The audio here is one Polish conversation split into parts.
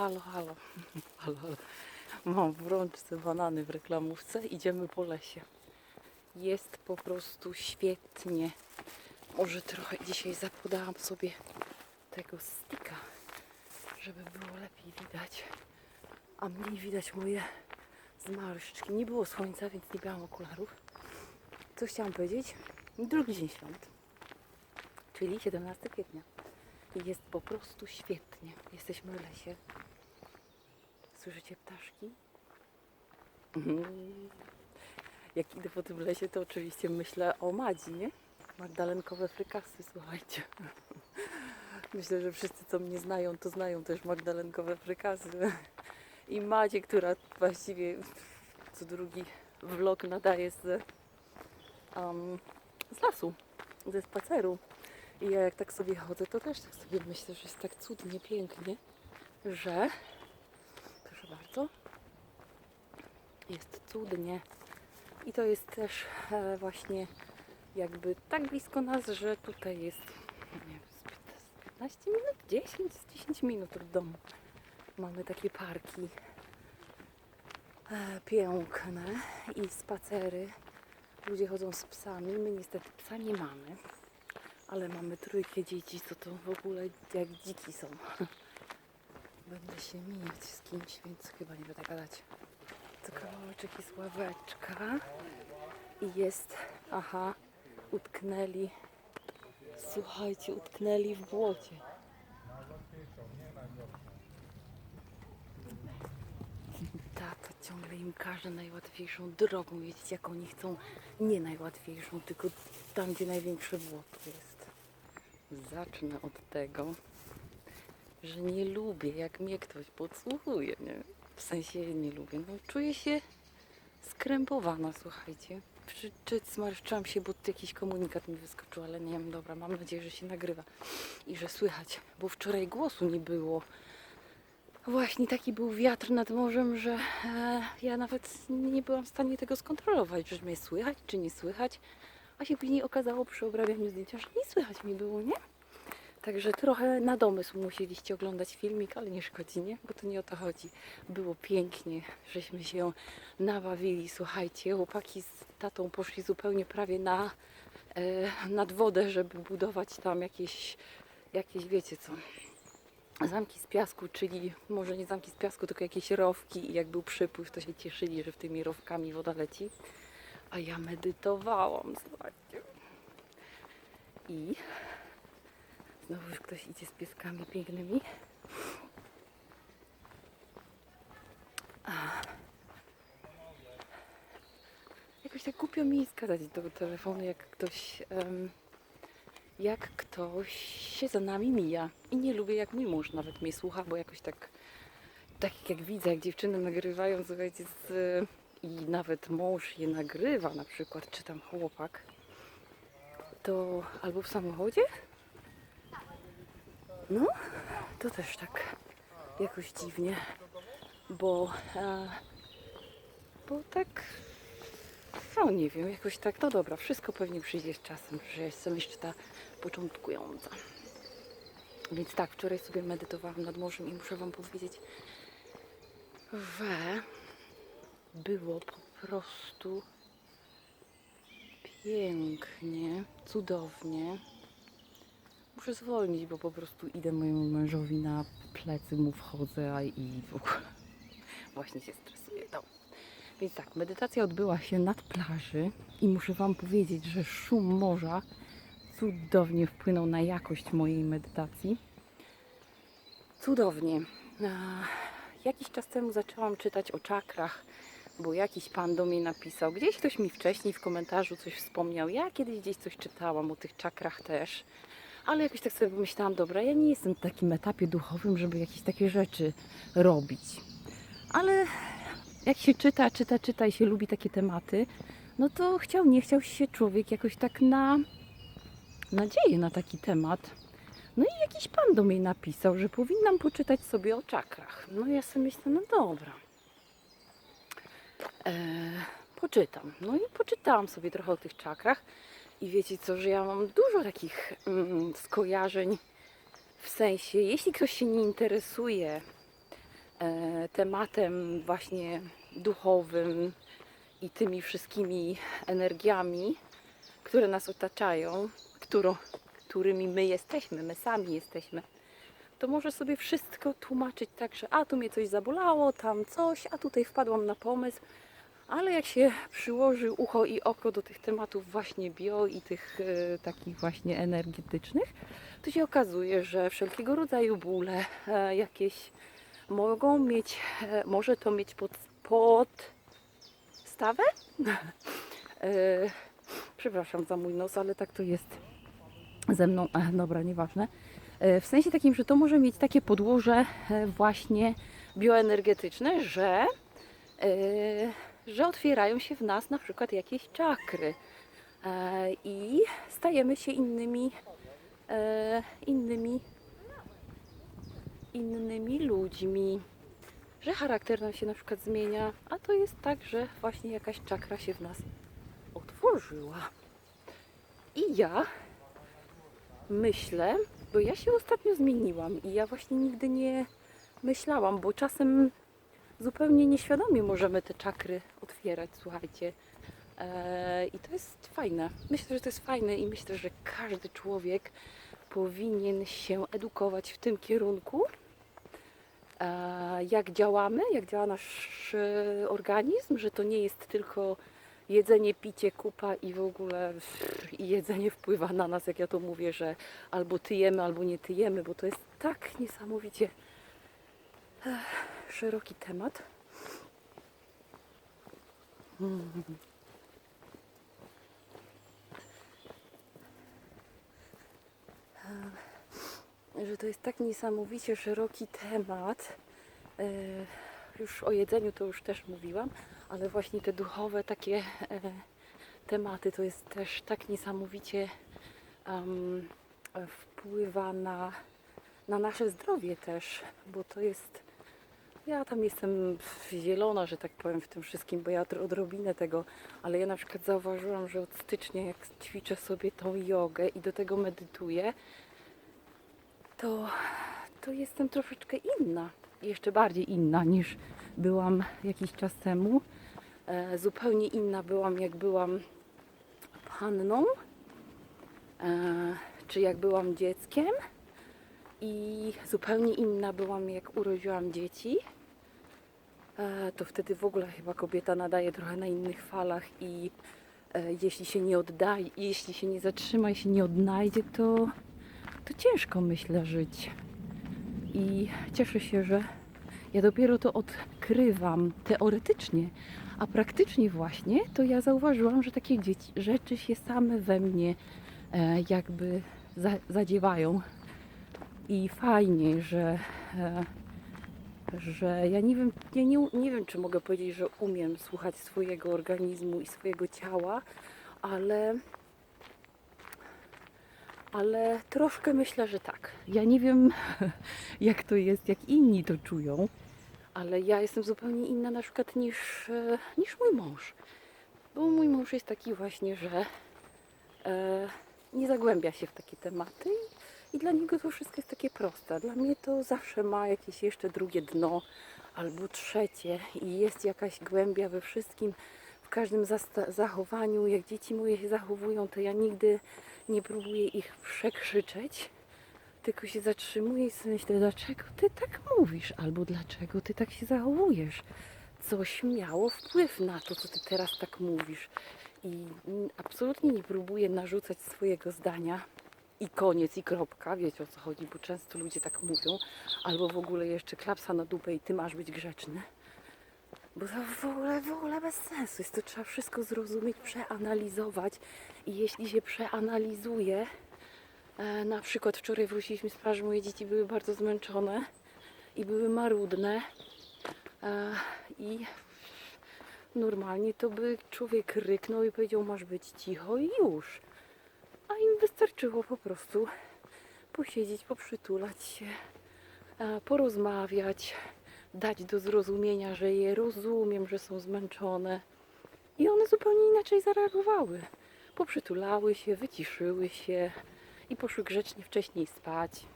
halo, halo. halo, halo. Mam w rączce banany w reklamówce. Idziemy po lesie. Jest po prostu świetnie. Może trochę dzisiaj zapodałam sobie tego stika, żeby było lepiej widać. A mniej widać moje zmarszczki. Nie było słońca, więc nie miałam okularów. Co chciałam powiedzieć? Drugi dzień świąt, czyli 17 kwietnia. Jest po prostu świetnie. Jesteśmy w lesie. Słyszycie ptaszki? Mhm. Jak idę po tym lesie, to oczywiście myślę o Madzi, nie? Magdalenkowe frykasy, słuchajcie. Myślę, że wszyscy, co mnie znają, to znają też magdalenkowe frykasy. I Madzie, która właściwie co drugi vlog nadaje z, um, z lasu, ze spaceru. I ja jak tak sobie chodzę, to też tak sobie myślę, że jest tak cudnie, pięknie, że bardzo, jest cudnie. I to jest też e, właśnie jakby tak blisko nas, że tutaj jest nie wiem, z 15 minut, 10, z 10 minut od domu. Mamy takie parki e, piękne i spacery. Ludzie chodzą z psami. My niestety psa nie mamy, ale mamy trójkę dzieci, co to w ogóle jak dziki są. Będę się mijać z kimś, więc chyba nie będę gadać. To kawałeczek jest ławeczka i jest, aha, utknęli, słuchajcie, utknęli w błocie. Tata ciągle im każe najłatwiejszą drogą jeździć, jak oni chcą. Nie najłatwiejszą, tylko tam, gdzie największe błoto jest. Zacznę od tego, że nie lubię, jak mnie ktoś podsłuchuje, nie? W sensie nie lubię. No, czuję się skrępowana, słuchajcie. Czy, czy zmarszczyłam się, bo jakiś komunikat mi wyskoczył, ale nie wiem, dobra, mam nadzieję, że się nagrywa i że słychać, bo wczoraj głosu nie było. Właśnie taki był wiatr nad morzem, że e, ja nawet nie byłam w stanie tego skontrolować, że mnie słychać, czy nie słychać. A się później okazało przy obrabianiu zdjęcia, że nie słychać mi było, nie? Także trochę na domysł musieliście oglądać filmik, ale nie szkodzi, nie? Bo to nie o to chodzi. Było pięknie, żeśmy się nabawili. Słuchajcie, chłopaki z tatą poszli zupełnie prawie na, e, nad wodę, żeby budować tam jakieś, jakieś, wiecie co, zamki z piasku, czyli może nie zamki z piasku, tylko jakieś rowki i jak był przypływ, to się cieszyli, że w tymi rowkami woda leci. A ja medytowałam, słuchajcie. I znowu już ktoś idzie z pieskami pięknymi. A. Jakoś tak głupio mi skazać do telefonu, jak ktoś... em, jak ktoś się za nami mija. I nie lubię, jak mój mąż nawet mnie słucha, bo jakoś tak, tak jak widzę, jak dziewczyny nagrywają, słuchajcie, z, i nawet mąż je nagrywa na przykład, czy tam chłopak, to albo w samochodzie, no, to też tak jakoś dziwnie, bo, e, bo tak no nie wiem, jakoś tak, no dobra, wszystko pewnie przyjdzie z czasem, że jestem jeszcze ta początkująca. Więc tak, wczoraj sobie medytowałam nad morzem i muszę Wam powiedzieć, że było po prostu pięknie, cudownie. Muszę zwolnić, bo po prostu idę mojemu mężowi na plecy, mu wchodzę i w ogóle właśnie się stresuję. Dobra. Więc tak, medytacja odbyła się nad plaży i muszę Wam powiedzieć, że szum morza cudownie wpłynął na jakość mojej medytacji. Cudownie. Jakiś czas temu zaczęłam czytać o czakrach, bo jakiś pan do mnie napisał. Gdzieś ktoś mi wcześniej w komentarzu coś wspomniał. Ja kiedyś gdzieś coś czytałam o tych czakrach też. Ale jakoś tak sobie pomyślałam, dobra, ja nie jestem w takim etapie duchowym, żeby jakieś takie rzeczy robić. Ale jak się czyta, czyta, czyta i się lubi takie tematy, no to chciał, nie chciał się człowiek jakoś tak na nadzieję na taki temat. No i jakiś pan do mnie napisał, że powinnam poczytać sobie o czakrach. No ja sobie myślę, no dobra. Eee, poczytam. No i poczytałam sobie trochę o tych czakrach. I wiecie co, że ja mam dużo takich mm, skojarzeń w sensie, jeśli ktoś się nie interesuje e, tematem właśnie duchowym i tymi wszystkimi energiami, które nas otaczają, którą, którymi my jesteśmy, my sami jesteśmy, to może sobie wszystko tłumaczyć tak, że a tu mnie coś zabolało, tam coś, a tutaj wpadłam na pomysł. Ale jak się przyłoży ucho i oko do tych tematów właśnie bio i tych e, takich właśnie energetycznych, to się okazuje, że wszelkiego rodzaju bóle e, jakieś mogą mieć, e, może to mieć pod, podstawę? e, przepraszam za mój nos, ale tak to jest ze mną. E, dobra, nieważne. E, w sensie takim, że to może mieć takie podłoże e, właśnie bioenergetyczne, że, e, że otwierają się w nas na przykład jakieś czakry e, i stajemy się innymi e, innymi innymi ludźmi, że charakter nam się na przykład zmienia, a to jest tak, że właśnie jakaś czakra się w nas otworzyła. I ja myślę, bo ja się ostatnio zmieniłam i ja właśnie nigdy nie myślałam, bo czasem zupełnie nieświadomie możemy te czakry otwierać, słuchajcie. Eee, I to jest fajne. Myślę, że to jest fajne i myślę, że każdy człowiek powinien się edukować w tym kierunku, e, jak działamy, jak działa nasz e, organizm, że to nie jest tylko jedzenie, picie, kupa i w ogóle i jedzenie wpływa na nas, jak ja to mówię, że albo tyjemy, albo nie tyjemy, bo to jest tak niesamowicie szeroki temat. Mm. że to jest tak niesamowicie szeroki temat. Już o jedzeniu to już też mówiłam, ale właśnie te duchowe takie e, tematy to jest też tak niesamowicie em, wpływa na, na nasze zdrowie też, bo to jest. Ja tam jestem zielona, że tak powiem, w tym wszystkim, bo ja odrobinę tego, ale ja na przykład zauważyłam, że od stycznia, jak ćwiczę sobie tą jogę i do tego medytuję, to, to jestem troszeczkę inna. Jeszcze bardziej inna niż byłam jakiś czas temu. E, zupełnie inna byłam, jak byłam panną, e, czy jak byłam dzieckiem. I zupełnie inna byłam, jak urodziłam dzieci. To wtedy w ogóle chyba kobieta nadaje trochę na innych falach i e, jeśli się nie oddaje, jeśli się nie zatrzyma i się nie odnajdzie, to, to ciężko myślę żyć. I cieszę się, że ja dopiero to odkrywam teoretycznie, a praktycznie właśnie to ja zauważyłam, że takie dzieci, rzeczy się same we mnie e, jakby za, zadziewają. I fajnie, że, e, że ja nie wiem, ja nie, nie wiem, czy mogę powiedzieć, że umiem słuchać swojego organizmu i swojego ciała, ale ale troszkę myślę, że tak. Ja nie wiem, jak to jest, jak inni to czują, ale ja jestem zupełnie inna na przykład niż, niż mój mąż. Bo mój mąż jest taki właśnie, że e, nie zagłębia się w takie tematy i, dla niego to wszystko jest takie proste. Dla mnie to zawsze ma jakieś jeszcze drugie dno albo trzecie i jest jakaś głębia we wszystkim, w każdym zachowaniu. Jak dzieci moje się zachowują, to ja nigdy nie próbuję ich przekrzyczeć, tylko się zatrzymuję i sobie myślę, dlaczego ty tak mówisz, albo dlaczego ty tak się zachowujesz. Coś miało wpływ na to, co ty teraz tak mówisz. I absolutnie nie próbuję narzucać swojego zdania i koniec, i kropka. Wiecie o co chodzi, bo często ludzie tak mówią, albo w ogóle jeszcze klapsa na dupę i ty masz być grzeczny. Bo to w ogóle, w ogóle bez sensu. Jest to trzeba wszystko zrozumieć, przeanalizować. I jeśli się przeanalizuje, e, na przykład wczoraj wróciliśmy z plaży, moje dzieci były bardzo zmęczone i były marudne. E, I normalnie to by człowiek ryknął i powiedział, masz być cicho i już. A im wystarczyło po prostu posiedzieć, poprzytulać się, porozmawiać, dać do zrozumienia, że je rozumiem, że są zmęczone. I one zupełnie inaczej zareagowały. Poprzytulały się, wyciszyły się i poszły grzecznie wcześniej spać.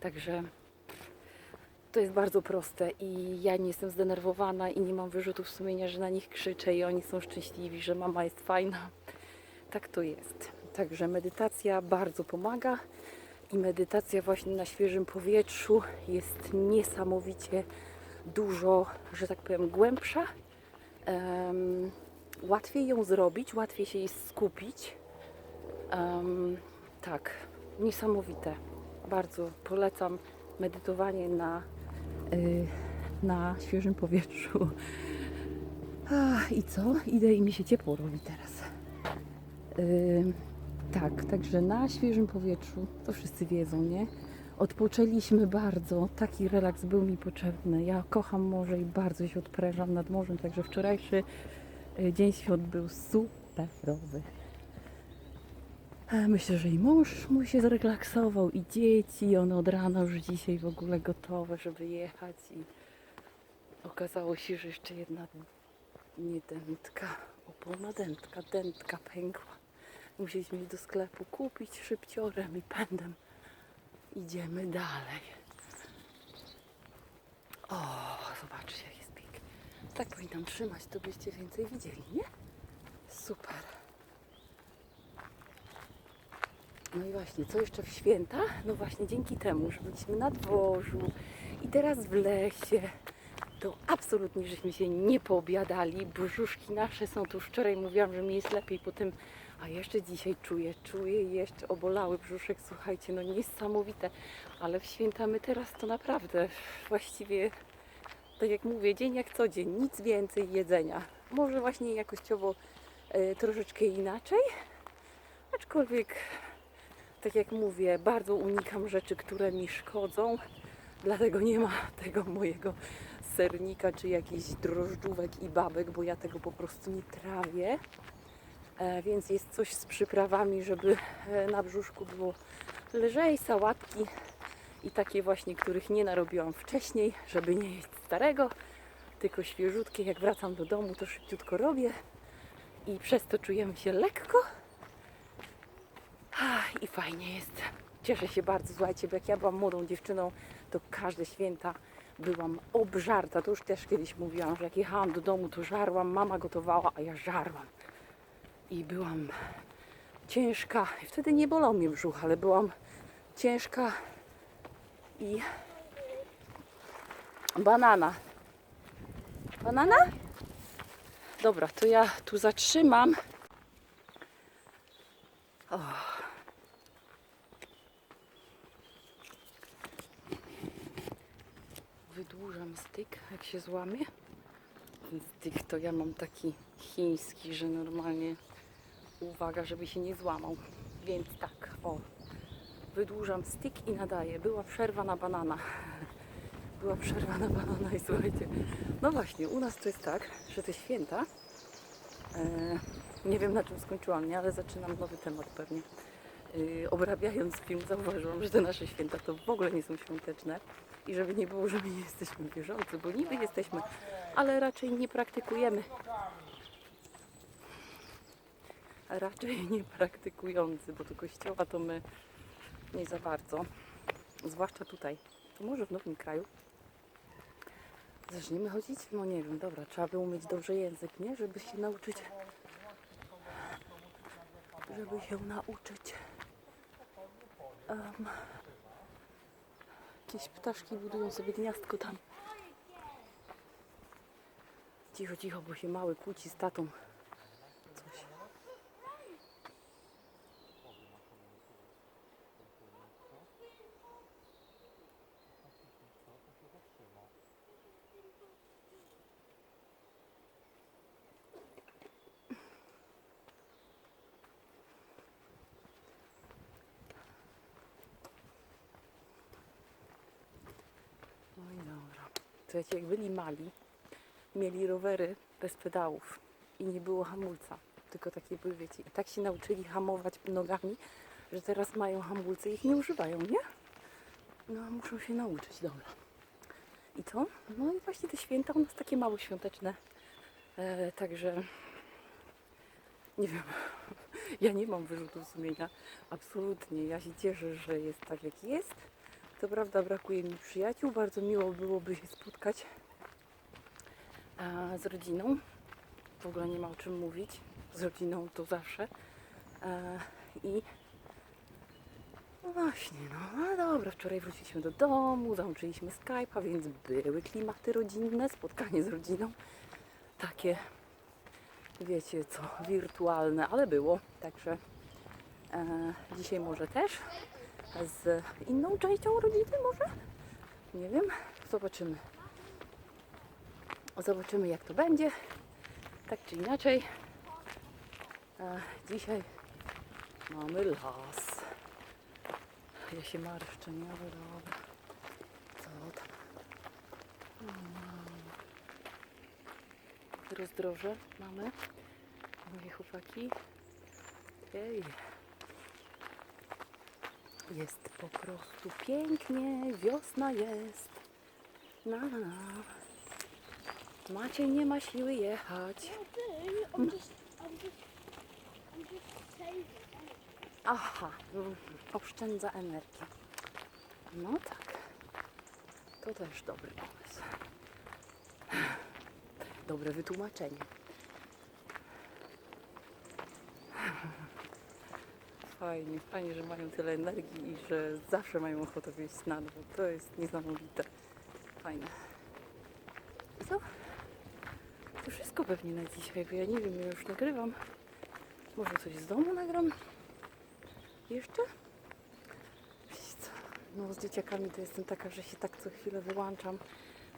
Także to jest bardzo proste i ja nie jestem zdenerwowana i nie mam wyrzutów sumienia, że na nich krzyczę i oni są szczęśliwi, że mama jest fajna. Tak to jest. Także medytacja bardzo pomaga i medytacja właśnie na świeżym powietrzu jest niesamowicie dużo, że tak powiem, głębsza. Em, łatwiej ją zrobić, łatwiej się jej skupić. Em, tak, niesamowite. Bardzo polecam medytowanie na, y, na świeżym powietrzu. I co? Idę i mi się ciepło robi teraz. Ym, tak, także na świeżym powietrzu, to wszyscy wiedzą, nie? Odpoczęliśmy bardzo, taki relaks był mi potrzebny. Ja kocham morze i bardzo się odprężam nad morzem, także wczorajszy y, dzień świąt był superowy. E, Myślę, że i mąż mój się zrelaksował, i dzieci, one od rana już dzisiaj w ogóle gotowe, żeby jechać i okazało się, że jeszcze jedna nie dętka, opona dętka, dętka pękła. Musieliśmy iść do sklepu kupić szybciorem i pędem. Idziemy dalej. O, zobaczcie jak jest pięknie. Tak powinnam trzymać, to byście więcej widzieli, nie? Super. No i właśnie, co jeszcze w święta? No właśnie dzięki temu, że byliśmy na dworzu i teraz w lesie, to absolutnie żeśmy się nie poobiadali. Brzuszki nasze są tu. Wczoraj mówiłam, że mi jest lepiej po tym, a jeszcze dzisiaj czuję, czuję jeszcze obolały brzuszek. Słuchajcie, no niesamowite, ale w święta my teraz to naprawdę właściwie, tak jak mówię, dzień jak co dzień, nic więcej jedzenia. Może właśnie jakościowo e, troszeczkę inaczej, aczkolwiek tak jak mówię, bardzo unikam rzeczy, które mi szkodzą, dlatego nie ma tego mojego sernika czy jakichś drożdżówek i babek, bo ja tego po prostu nie trawię. E, więc jest coś z przyprawami, żeby e, na brzuszku było lżej, sałatki i takie właśnie, których nie narobiłam wcześniej, żeby nie jeść starego, tylko świeżutkie. Jak wracam do domu, to szybciutko robię i przez to czujemy się lekko I fajnie jest. Cieszę się bardzo. Słuchajcie, bo jak ja byłam młodą dziewczyną, to każde święta byłam obżarta. To już też kiedyś mówiłam, że jak jechałam do domu, to żarłam. Mama gotowała, a ja żarłam. I byłam ciężka. Wtedy nie bolał mnie brzuch, ale byłam ciężka i banana. Banana? Dobra, to ja tu zatrzymam. wydłużam styk, jak się złamie. Ten styk to ja mam taki chiński, że normalnie uwaga, żeby się nie złamał. Więc tak, o, wydłużam styk i nadaję. Była przerwa na banana. Była przerwa na banana i słuchajcie, no właśnie, u nas to jest tak, że te święta, e, nie wiem na czym skończyłam, nie, ale zaczynam nowy temat pewnie. E, obrabiając film zauważyłam, że te nasze święta to w ogóle nie są świąteczne i żeby nie było, że my nie jesteśmy wierzący, bo niby jesteśmy, ale raczej nie praktykujemy. Raczej nie praktykujący, bo do kościoła to my nie za bardzo. Zwłaszcza tutaj. To może w nowym kraju. Zaczniemy chodzić? No nie wiem, dobra, trzeba by umieć dobrze język, nie? Żeby się nauczyć. Żeby się nauczyć. Em, Jakieś ptaszki budują sobie gniazdko tam. Cicho, cicho, bo się mały kłóci z tatą. Coś. No i dobra. Słuchajcie, jak byli mali, mieli rowery bez pedałów i nie było hamulca, tylko takie były, wiecie, i tak się nauczyli hamować nogami, że teraz mają hamulce i ich nie używają, nie? No, muszą się nauczyć, dobra. I co? No i właśnie te święta u nas takie mało świąteczne, e, także nie wiem, ja nie mam wyrzutów sumienia, absolutnie, ja się cieszę, że jest tak jak jest, Co prawda brakuje mi przyjaciół, bardzo miło byłoby się spotkać z rodziną. W ogóle nie ma o czym mówić. Z rodziną to zawsze. I no właśnie, no ale dobra, wczoraj wróciliśmy do domu, załączyliśmy Skype'a, więc były klimaty rodzinne, spotkanie z rodziną. Takie, wiecie co, wirtualne, ale było. Także e, dzisiaj może też z inną częścią rodziny może? Nie wiem, zobaczymy. Zobaczymy jak to będzie. Tak czy inaczej. Dzisiaj mamy las. Ja się marszczę, nie? Ale dobra. Co tam? Rozdroże mamy. Moje chłopaki. Jej. Jest po prostu pięknie, wiosna jest. Na, na, na. Maciej nie ma siły jechać. Aha, oszczędza energię. No tak. To też dobry pomysł. Dobre wytłumaczenie. Fajnie, fajnie, że mają tyle energii i że zawsze mają ochotę wyjść na dwór. To jest niesamowite. Fajne. Co? To wszystko pewnie na dzisiaj, bo ja nie wiem, ja już nagrywam. Może coś z domu nagram? Jeszcze? Co? No z dzieciakami to jestem taka, że się tak co chwilę wyłączam,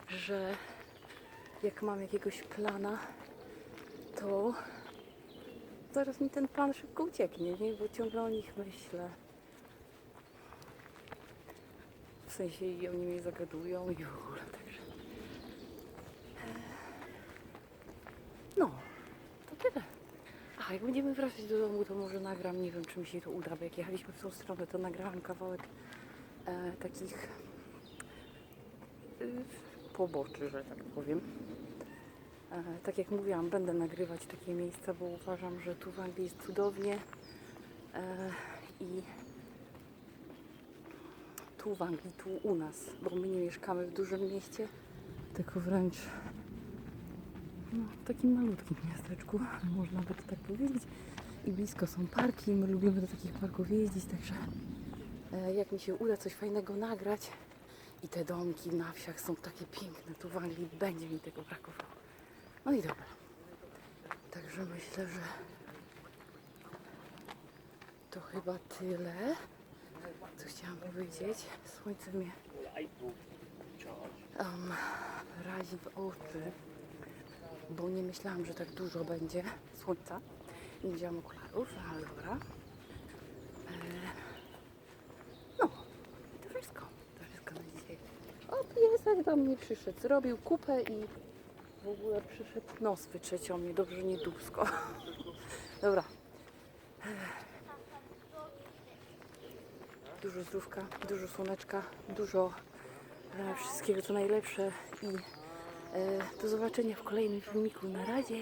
że jak mam jakiegoś plana, to zaraz mi ten plan szybko ucieknie, nie? Bo ciągle o nich myślę. W sensie i oni mnie zagadują i w ogóle, także... No, to tyle. A jak będziemy wracać do domu, to może nagram, nie wiem czy mi się to uda, bo jak jechaliśmy w tą stronę, to nagrałam kawałek e, takich y, poboczy, że tak powiem. E, tak jak mówiłam, będę nagrywać takie miejsca, bo uważam, że tu w Anglii jest cudownie e, i tu w Anglii, tu u nas, bo my nie mieszkamy w dużym mieście, tylko wręcz no, w takim malutkim miasteczku, można by to tak powiedzieć. I blisko są parki, my lubimy do takich parków jeździć, także e, jak mi się uda coś fajnego nagrać i te domki na wsiach są takie piękne, tu w Anglii będzie mi tego brakowało. No i dobra. Także myślę, że to chyba tyle, co chciałam powiedzieć. Słońce mnie um, razi w oczy bo nie myślałam, że tak dużo będzie słońca. Nie wzięłam okularów, ale dobra. E, No, to wszystko. To wszystko na. O, do mnie przyszedł. Zrobił kupę i w ogóle przyszedł nos wytrzeć mnie. Dobrze, nie dubsko. Dobra. Dużo zdrówka, dużo słoneczka, dużo e, wszystkiego co najlepsze i E, do zobaczenia w kolejnym filmiku. Na razie.